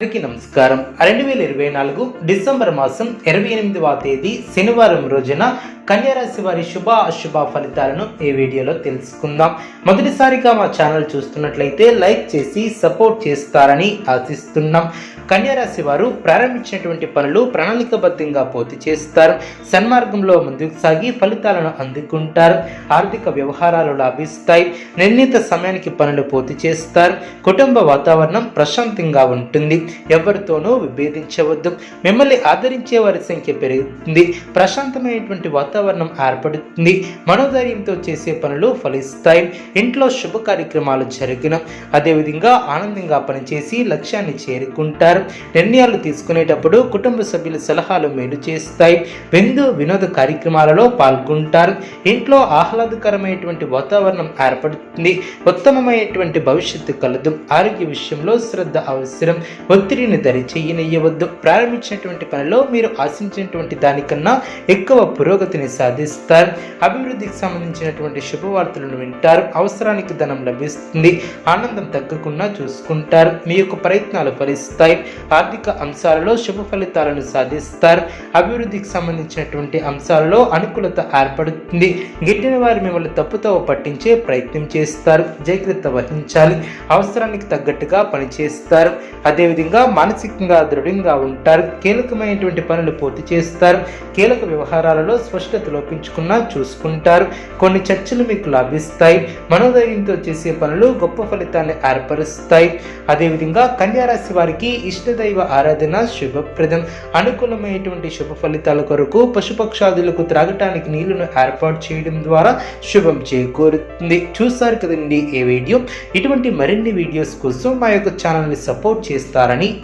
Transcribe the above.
అందరికీ నమస్కారం. రెండు వేల ఇరవై నాలుగు డిసెంబర్ మాసం ఇరవై ఎనిమిదవ తేదీ శనివారం రోజున కన్యారాశి వారి శుభ అశుభ ఫలితాలను ఈ వీడియోలో తెలుసుకుందాం. మొదటిసారిగా మా ఛానల్ చూస్తున్నట్లయితే లైక్ చేసి సపోర్ట్ చేస్తారని ఆశిస్తున్నాం. కన్యారాశి వారు ప్రారంభించినటువంటి పనులు ప్రణాళికబద్ధంగా పూర్తి చేస్తారు. సన్మార్గంలో ముందుకు సాగి ఫలితాలను అందుకుంటారు. ఆర్థిక వ్యవహారాలు లాభిస్తాయి. నిర్ణీత సమయానికి పనులు పూర్తి చేస్తారు. కుటుంబ వాతావరణం ప్రశాంతంగా ఉంటుంది. ఎవరితోనూ విభేదించవద్దు. మిమ్మల్ని ఆదరించే వారి సంఖ్య పెరుగుతుంది. ప్రశాంతమైనటువంటి వాతావరణం ఏర్పడుతుంది. మనోధైర్యంతో చేసే పనులు ఫలిస్తాయి. ఇంట్లో శుభ కార్యక్రమాలు జరిగిన. అదేవిధంగా ఆనందంగా పనిచేసి లక్ష్యాన్ని చేరుకుంటారు. నిర్ణయాలు తీసుకునేటప్పుడు కుటుంబ సభ్యుల సలహాలు మేలు చేస్తాయి. విందు వినోద కార్యక్రమాలలో పాల్గొంటారు. ఇంట్లో ఆహ్లాదకరమైనటువంటి వాతావరణం ఏర్పడుతుంది. ఉత్తమమైనటువంటి భవిష్యత్తు కలదు. ఆరోగ్య విషయంలో శ్రద్ధ అవసరం. ఒత్తిడిని ధరించి చెయ్యనియ్యవద్దు ప్రారంభించినటువంటి పనిలో మీరు ఆశించినటువంటి దానికన్నా ఎక్కువ పురోగతిని సాధిస్తారు. అభివృద్ధికి సంబంధించినటువంటి శుభవార్తలను వింటారు. అవసరానికి ధనం లభిస్తుంది. ఆనందం తగ్గకుండా చూసుకుంటారు. మీ యొక్క ప్రయత్నాలు ఫలిస్తాయి. ఆర్థిక అంశాలలో శుభ ఫలితాలను సాధిస్తారు. అభివృద్ధికి సంబంధించినటువంటి అంశాలలో అనుకూలత ఏర్పడుతుంది. గిట్టిన వారు మిమ్మల్ని తప్పుతో పట్టించే ప్రయత్నం చేస్తారు. జాగ్రత్త వహించాలి. అవసరానికి తగ్గట్టుగా పనిచేస్తారు. అదేవిధంగా మానసికంగా దృఢంగా ఉంటారు. కీలకమైనటువంటి పనులు పూర్తి చేస్తారు. కీలక వ్యవహారాలలో స్పష్టత లోపించుకున్నా చూసుకుంటారు. కొన్ని చర్చలు మీకు లభిస్తాయి. మనోధైర్యంతో చేసే పనులు గొప్ప ఫలితాన్ని ఏర్పరుస్తాయి. అదేవిధంగా కన్యారాశి వారికి ఇష్టదైవ ఆరాధన శుభప్రదం. అనుకూలమైనటువంటి శుభ ఫలితాల కొరకు పశుపక్షాదులకు త్రాగటానికి నీళ్ళను ఏర్పాటు చేయడం ద్వారా శుభం చేకూరుతుంది. చూస్తారు కదండి ఈ వీడియో? ఇటువంటి మరిన్ని వీడియోస్ కోసం మా యొక్క ఛానల్ని సపోర్ట్ చేస్తారని ఆశిస్తున్నాను